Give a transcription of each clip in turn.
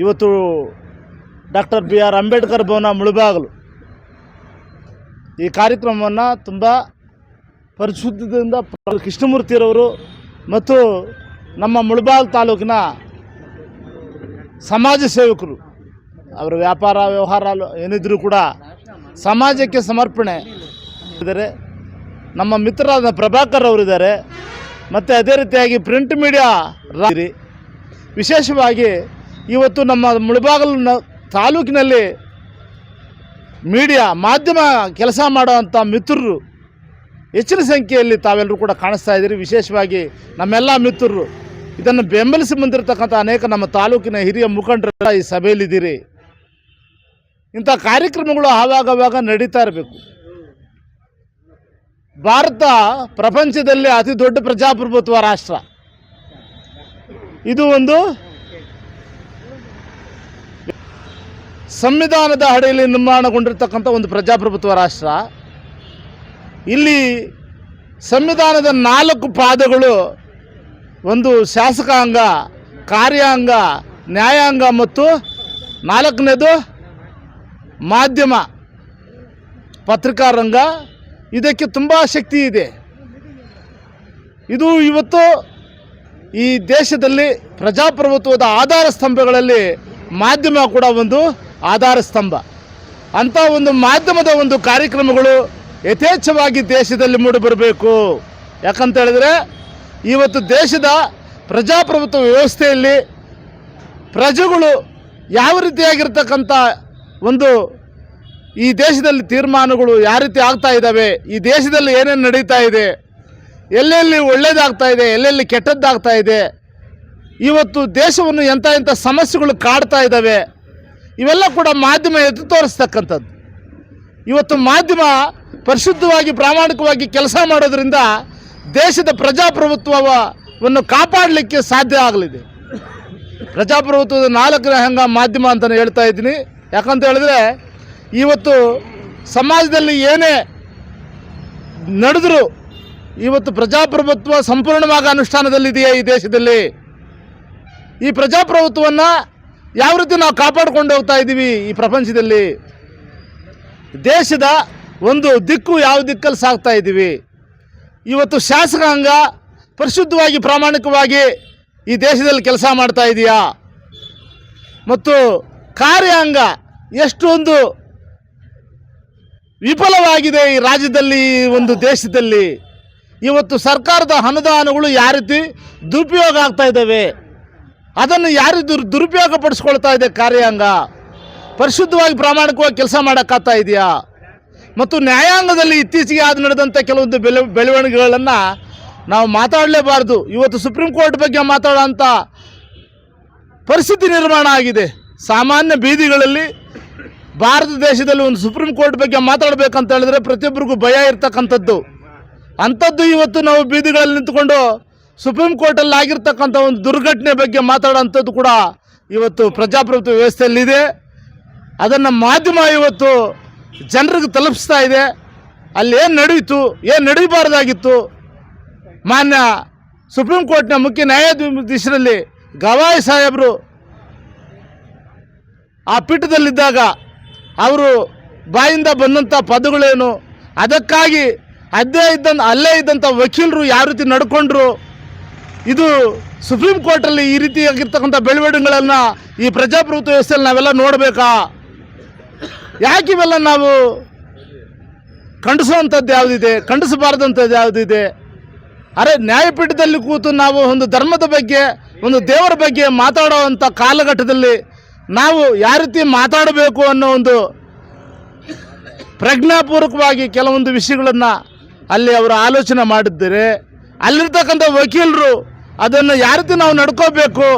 ಇವತ್ತು doctor B R Ambedkar Bhavan Mulbagal. ಈ ಕಾರ್ಯಕ್ರಮವನ್ನು ತುಂಬ ಪರಿಶುದ್ಧದಿಂದ ಕೃಷ್ಣಮೂರ್ತಿರವರು ಮತ್ತು ನಮ್ಮ ಮುಳುಬಾಗಲು ತಾಲೂಕಿನ ಸಮಾಜ ಸೇವಕರು, ಅವರ ವ್ಯಾಪಾರ, ವ್ಯವಹಾರ ಏನಿದ್ರೂ ಕೂಡ ಸಮಾಜಕ್ಕೆ ಸಮರ್ಪಣೆ ಇದ್ದಾರೆ ನಮ್ಮ ಮಿತ್ರರಾದ ಪ್ರಭಾಕರ್ ಅವರಿದ್ದಾರೆ ಮತ್ತು ಅದೇ ರೀತಿಯಾಗಿ ಪ್ರಿಂಟ್ ಮೀಡಿಯಾ ವಿಶೇಷವಾಗಿ ಇವತ್ತು ನಮ್ಮ ಮುಳಬಾಗಲು ತಾಲೂಕಿನಲ್ಲಿ ಮೀಡಿಯಾ, ಮಾಧ್ಯಮ ಕೆಲಸ ಮಾಡುವಂಥ ಮಿತ್ರರು ಹೆಚ್ಚಿನ ಸಂಖ್ಯೆಯಲ್ಲಿ ತಾವೆಲ್ಲರೂ ಕೂಡ ಕಾಣಿಸ್ತಾ ಇದ್ದೀರಿ. ವಿಶೇಷವಾಗಿ ನಮ್ಮೆಲ್ಲ ಮಿತ್ರರು. ಇದನ್ನು ಬೆಂಬಲಿಸಿ ಬಂದಿರತಕ್ಕಂಥ ಅನೇಕ ನಮ್ಮ ತಾಲೂಕಿನ ಹಿರಿಯ ಮುಖಂಡರೆಲ್ಲ ಈ ಸಭೆಯಲ್ಲಿದ್ದೀರಿ. ಇಂಥ ಕಾರ್ಯಕ್ರಮಗಳು ಆವಾಗವಾಗ ನಡೀತಾ ಇರಬೇಕು. ಭಾರತ ಪ್ರಪಂಚದಲ್ಲಿ ಅತಿ ದೊಡ್ಡ ಪ್ರಜಾಪ್ರಭುತ್ವ ರಾಷ್ಟ್ರ. ಇದು ಒಂದು ಸಂವಿಧಾನದ ಅಡಿಯಲ್ಲಿ ನಿರ್ಮಾಣಗೊಂಡಿರ್ತಕ್ಕಂಥ ಒಂದು ಪ್ರಜಾಪ್ರಭುತ್ವ ರಾಷ್ಟ್ರ. ಇಲ್ಲಿ ಸಂವಿಧಾನದ ನಾಲ್ಕು ಪಾದಗಳು ಒಂದು ಶಾಸಕಾಂಗ, ಕಾರ್ಯಾಂಗ, ನ್ಯಾಯಾಂಗ ಮತ್ತು ನಾಲ್ಕನೇದು ಮಾಧ್ಯಮ, ಪತ್ರಿಕಾ ರಂಗ. ಇದಕ್ಕೆ ತುಂಬ ಶಕ್ತಿ ಇದೆ. ಇದು ಇವತ್ತು ಈ ದೇಶದಲ್ಲಿ ಪ್ರಜಾಪ್ರಭುತ್ವದ ಆಧಾರ ಸ್ತಂಭಗಳಲ್ಲಿ ಮಾಧ್ಯಮ ಕೂಡ ಒಂದು ಆಧಾರ ಸ್ತಂಭ. ಅಂಥ ಒಂದು ಮಾಧ್ಯಮದ ಒಂದು ಕಾರ್ಯಕ್ರಮಗಳು ಯಥೇಚ್ಛವಾಗಿ ದೇಶದಲ್ಲಿ ಮೂಡಿಬರಬೇಕು. ಯಾಕಂತ ಹೇಳಿದ್ರೆ, ಇವತ್ತು ದೇಶದ ಪ್ರಜಾಪ್ರಭುತ್ವ ವ್ಯವಸ್ಥೆಯಲ್ಲಿ ಪ್ರಜೆಗಳು ಯಾವ ರೀತಿಯಾಗಿರ್ತಕ್ಕಂಥ ಒಂದು ಈ ದೇಶದಲ್ಲಿ ತೀರ್ಮಾನಗಳು ಯಾವ ರೀತಿ ಆಗ್ತಾ ಇದ್ದಾವೆ, ಈ ದೇಶದಲ್ಲಿ ಏನೇನು ನಡೀತಾ ಇದೆ, ಎಲ್ಲೆಲ್ಲಿ ಒಳ್ಳೇದಾಗ್ತಾ ಇದೆ, ಎಲ್ಲೆಲ್ಲಿ ಕೆಟ್ಟದ್ದಾಗ್ತಾ ಇದೆ, ಇವತ್ತು ದೇಶವನ್ನು ಎಂಥ ಎಂಥ ಸಮಸ್ಯೆಗಳು ಕಾಡ್ತಾ ಇದ್ದಾವೆ ಇವೆಲ್ಲ ಕೂಡ ಮಾಧ್ಯಮ ಎದ್ದು ತೋರಿಸ್ತಕ್ಕಂಥದ್ದು. ಇವತ್ತು ಮಾಧ್ಯಮ ಪರಿಶುದ್ಧವಾಗಿ, ಪ್ರಾಮಾಣಿಕವಾಗಿ ಕೆಲಸ ಮಾಡೋದರಿಂದ ದೇಶದ ಪ್ರಜಾಪ್ರಭುತ್ವವನ್ನು ಕಾಪಾಡಲಿಕ್ಕೆ ಸಾಧ್ಯ ಆಗಲಿದೆ. ಪ್ರಜಾಪ್ರಭುತ್ವದ ನಾಲ್ಕನೇ ಹಂಗ ಮಾಧ್ಯಮ ಅಂತಲೇ ಹೇಳ್ತಾ ಇದ್ದೀನಿ. ಯಾಕಂತ ಹೇಳಿದ್ರೆ, ಇವತ್ತು ಸಮಾಜದಲ್ಲಿ ಏನೇ ನಡೆದರೂ ಇವತ್ತು ಪ್ರಜಾಪ್ರಭುತ್ವ ಸಂಪೂರ್ಣವಾಗಿ ಅನುಷ್ಠಾನದಲ್ಲಿದೆಯೇ ಈ ದೇಶದಲ್ಲಿ? ಈ ಪ್ರಜಾಪ್ರಭುತ್ವವನ್ನು ಯಾವ ರೀತಿ ನಾವು ಕಾಪಾಡಿಕೊಂಡು ಹೋಗ್ತಾ ಇದ್ದೀವಿ ಈ ಪ್ರಪಂಚದಲ್ಲಿ? ದೇಶದ ಒಂದು ದಿಕ್ಕು ಯಾವ ದಿಕ್ಕಲ್ಲಿ ಸಾಗ್ತಾ ಇದ್ದೀವಿ ಇವತ್ತು ಶಾಸಕಾಂಗ ಪರಿಶುದ್ಧವಾಗಿ, ಪ್ರಾಮಾಣಿಕವಾಗಿ ಈ ದೇಶದಲ್ಲಿ ಕೆಲಸ ಮಾಡ್ತಾ ಇದೆಯಾ? ಮತ್ತು ಕಾರ್ಯಾಂಗ ಎಷ್ಟೊಂದು ವಿಫಲವಾಗಿದೆ ಈ ರಾಜ್ಯದಲ್ಲಿ ಒಂದು ದೇಶದಲ್ಲಿ? ಇವತ್ತು ಸರ್ಕಾರದ ಅನುದಾನಗಳು ಯಾವ ರೀತಿ ದುರುಪಯೋಗ ಆಗ್ತಾ ಇದ್ದಾವೆ? ಅದನ್ನು ಯಾರು ದುರ್ ದುರುಪಯೋಗ ಪಡಿಸ್ಕೊಳ್ತಾ ಇದೆ ಕಾರ್ಯಾಂಗ? ಪರಿಶುದ್ಧವಾಗಿ ಪ್ರಾಮಾಣಿಕವಾಗಿ ಕೆಲಸ ಮಾಡೋಕ್ಕಾಗ್ತಾ ಇದೆಯಾ? ಮತ್ತು ನ್ಯಾಯಾಂಗದಲ್ಲಿ ಇತ್ತೀಚೆಗೆ ಆದ ನಡೆದಂಥ ಕೆಲವೊಂದು ಬೆಲೆ, ಬೆಳವಣಿಗೆಗಳನ್ನು ನಾವು ಮಾತಾಡಲೇಬಾರ್ದು. ಇವತ್ತು ಸುಪ್ರೀಂ ಕೋರ್ಟ್ ಬಗ್ಗೆ ಮಾತಾಡೋಂಥ ಪರಿಸ್ಥಿತಿ ನಿರ್ಮಾಣ ಆಗಿದೆ. ಸಾಮಾನ್ಯ ಬೀದಿಗಳಲ್ಲಿ ಭಾರತ ದೇಶದಲ್ಲಿ ಒಂದು ಸುಪ್ರೀಂ ಕೋರ್ಟ್ ಬಗ್ಗೆ ಮಾತಾಡಬೇಕಂತ ಹೇಳಿದ್ರೆ ಪ್ರತಿಯೊಬ್ಬರಿಗೂ ಭಯ ಇರ್ತಕ್ಕಂಥದ್ದು. ಅಂಥದ್ದು ಇವತ್ತು ನಾವು ಬೀದಿಗಳಲ್ಲಿ ನಿಂತ್ಕೊಂಡು ಸುಪ್ರೀಂ ಕೋರ್ಟಲ್ಲಿ ಆಗಿರ್ತಕ್ಕಂಥ ಒಂದು ದುರ್ಘಟನೆ ಬಗ್ಗೆ ಮಾತಾಡೋಂಥದ್ದು ಕೂಡ ಇವತ್ತು ಪ್ರಜಾಪ್ರಭುತ್ವ ವ್ಯವಸ್ಥೆಯಲ್ಲಿದೆ. ಅದನ್ನು ಮಾಧ್ಯಮ ಇವತ್ತು ಜನರಿಗೆ ತಲುಪಿಸ್ತಾ ಇದೆ. ಅಲ್ಲಿ ಏನು ನಡೆಯಿತು ಏನು ನಡೀಬಾರ್ದಾಗಿತ್ತು? ಮಾನ್ಯ ಸುಪ್ರೀಂ ಕೋರ್ಟ್ನ ಮುಖ್ಯ ನ್ಯಾಯಾಧೀಶರಲ್ಲಿ ಗವಾಯಿ ಸಾಹೇಬರು ಆ ಪೀಠದಲ್ಲಿದ್ದಾಗ ಅವರು ಬಾಯಿಂದ ಬಂದಂಥ ಪದಗಳೇನು, ಅದಕ್ಕಾಗಿ ಅದೇ ಇದ್ದಂಥ, ಅಲ್ಲೇ ಇದ್ದಂಥ ವಕೀಲರು ಯಾವ ರೀತಿ ನಡ್ಕೊಂಡ್ರು? ಇದು ಸುಪ್ರೀಂ ಕೋರ್ಟಲ್ಲಿ ಈ ರೀತಿಯಾಗಿರ್ತಕ್ಕಂಥ ಬೆಳವಣಿಗೆಗಳನ್ನು ಈ ಪ್ರಜಾಪ್ರಭುತ್ವ ವ್ಯವಸ್ಥೆಯಲ್ಲಿ ನಾವೆಲ್ಲ ನೋಡಬೇಕಾ? ಯಾಕೆ ಇವೆಲ್ಲ ನಾವು ಖಂಡಿಸುವಂಥದ್ದು ಯಾವುದಿದೆ? ಖಂಡಿಸಬಾರ್ದಂಥದ್ದು ಯಾವುದಿದೆ? ಅರೆ ನ್ಯಾಯಪೀಠದಲ್ಲಿ ಕೂತು ನಾವು ಒಂದು ಧರ್ಮದ ಬಗ್ಗೆ, ಒಂದು ದೇವರ ಬಗ್ಗೆ ಮಾತಾಡುವಂಥ ಕಾಲಘಟ್ಟದಲ್ಲಿ ನಾವು ಯಾವ ರೀತಿ ಮಾತಾಡಬೇಕು ಅನ್ನೋ ಒಂದು ಪ್ರಜ್ಞಾಪೂರ್ವಕವಾಗಿ ಕೆಲವೊಂದು ವಿಷಯಗಳನ್ನು ಅಲ್ಲಿ ಅವರು ಆಲೋಚನೆ ಮಾಡಿದ್ದರೆ. ಅಲ್ಲಿರ್ತಕ್ಕಂಥ ವಕೀಲರು ಅದನ್ನು ಯಾವ ರೀತಿ ನಾವು ನಡ್ಕೋಬೇಕು?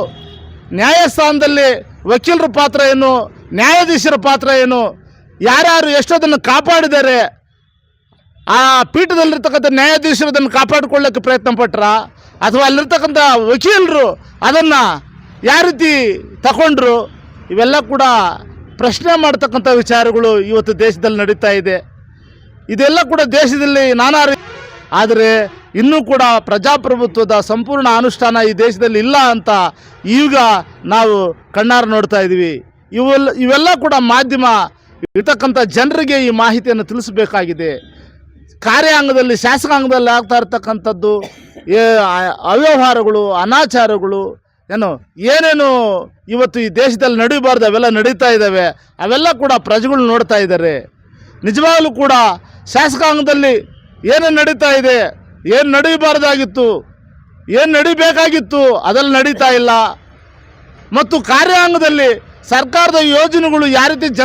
ನ್ಯಾಯಸ್ಥಾನದಲ್ಲಿ ವಕೀಲರ ಪಾತ್ರ ಏನು? ನ್ಯಾಯಾಧೀಶರ ಪಾತ್ರ ಏನು? ಯಾರ್ಯಾರು ಎಷ್ಟೋದನ್ನು ಕಾಪಾಡಿದ್ದಾರೆ? ಆ ಪೀಠದಲ್ಲಿರ್ತಕ್ಕಂಥ ನ್ಯಾಯಾಧೀಶರು ಅದನ್ನು ಕಾಪಾಡಿಕೊಳ್ಳೋಕ್ಕೆ ಪ್ರಯತ್ನ ಪಟ್ರ? ಅಥವಾ ಅಲ್ಲಿರ್ತಕ್ಕಂಥ ವಕೀಲರು ಅದನ್ನು ಯಾವ ರೀತಿ ತಗೊಂಡ್ರು? ಇವೆಲ್ಲ ಕೂಡ ಪ್ರಶ್ನೆ ಮಾಡ್ತಕ್ಕಂಥ ವಿಚಾರಗಳು ಇವತ್ತು ದೇಶದಲ್ಲಿ ನಡೀತಾ ಇದೆ. ಇದೆಲ್ಲ ಕೂಡ ದೇಶದಲ್ಲಿ ನಾನಾ ಆದರೆ ಇನ್ನೂ ಕೂಡ ಪ್ರಜಾಪ್ರಭುತ್ವದ ಸಂಪೂರ್ಣ ಅನುಷ್ಠಾನ ಈ ದೇಶದಲ್ಲಿ ಇಲ್ಲ ಅಂತ ಈಗ ನಾವು ಕಣ್ಣಾರು ನೋಡ್ತಾ ಇದ್ದೀವಿ. ಇವೆಲ್ಲ ಇವೆಲ್ಲ ಕೂಡ ಮಾಧ್ಯಮ ಇರ್ತಕ್ಕಂಥ ಜನರಿಗೆ ಈ ಮಾಹಿತಿಯನ್ನು ತಿಳಿಸಬೇಕಾಗಿದೆ. ಕಾರ್ಯಾಂಗದಲ್ಲಿ, ಶಾಸಕಾಂಗದಲ್ಲಿ ಆಗ್ತಾ ಇರ್ತಕ್ಕಂಥದ್ದು ಅವ್ಯವಹಾರಗಳು, ಅನಾಚಾರಗಳು, ಏನು, ಏನೇನು ಇವತ್ತು ಈ ದೇಶದಲ್ಲಿ ನಡೀಬಾರ್ದು ಅವೆಲ್ಲ ನಡೀತಾ ಇದ್ದಾವೆ. ಅವೆಲ್ಲ ಕೂಡ ಪ್ರಜೆಗಳು ನೋಡ್ತಾ ಇದ್ದಾರೆ. ನಿಜವಾಗಲೂ ಕೂಡ ಶಾಸಕಾಂಗದಲ್ಲಿ ಏನೇನು ನಡೀತಾ ಇದೆ ಏನು ನಡೀಬಾರ್ದಾಗಿತ್ತು? ಏನು ನಡಿಬೇಕಾಗಿತ್ತು? ಅದೆಲ್ಲ ನಡೀತಾ ಇಲ್ಲ. ಮತ್ತು ಕಾರ್ಯಾಂಗದಲ್ಲಿ ಸರ್ಕಾರದ ಯೋಜನೆಗಳು ಯಾವ ರೀತಿ ಜನ